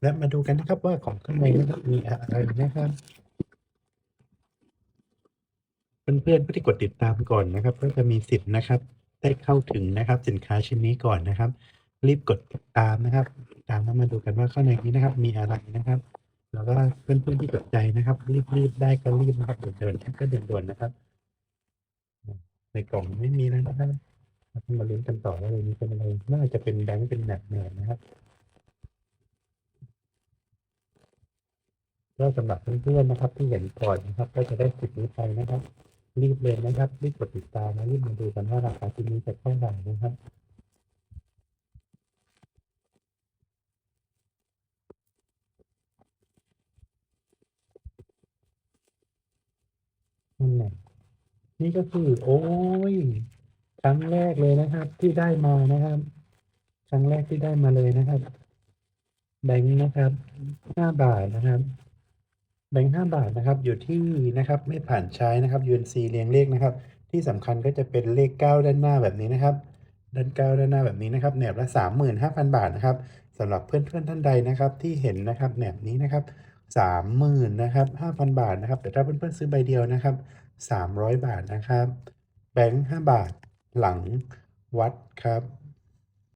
และมาดูกันนะครับว่าของข้างในนะครับมีอะไรนะครับเพื่อนๆผู้ที่กดติดตามก่อนนะครับ ก็จะมีสิทธิ์นะครับ ได้เข้าถึงนะครับ สินค้าชิ้นนี้ก่อนนะครับ รีบกดติดตามนะครับ ตามแล้วมาดูกันว่าข้างในนี้นะครับ มีอะไรนะครับ แล้วก็เพื่อนๆที่สนใจนะครับ รีบๆได้ก็รีบนะครับเดินๆก็เดินๆนนะครับ ในกล่องไม่มีแล้วนะครับมาลุ้นกันต่อว่าในนี้เป็นอะไรน่าจะเป็นแบงค์เป็นแหนบแหนบนะครับ ก็สำหรับเพื่อนๆนะครับ ที่เห็นก่อนนะครับ ก็จะได้สิทธิ์นี้ไปนะครับ รีบเลยนะครับรีบกดติดตามและรีบมาดูกันว่าราคาชิ้นนี้จะเท่าไหร่นะครับนั่นแหละนี่ก็คือ โอ้ยครั้งแรกเลยนะครับ ที่ได้มานะครับ ครั้งแรกที่ได้มาเลยนะครับแบงค์นะครับห้าบาทนะครับ แบงค์ห้าบาทนะครับอยู่ที่นะครับไม่ผ่านใช้นะครับ UNC เรียงเลขนะครับ ที่สำคัญก็จะเป็นเลขเก้าด้านหน้าแบบนี้นะครับ ด้านเก้าด้านหน้าแบบนี้นะครับแหนบละสามหมื่นห้าพันบาทนะครับสำหรับเพื่อนๆท่านใดนะครับที่เห็นนะครับแหนบนี้นะครับสามหมื่นนะครับห้าพันบาทนะครับ แต่ถ้าเพื่อนๆซื้อใบเดียวนะครับสามร้อยบาทนะครับ แบงค์ห้าบาทหลังวัดครับ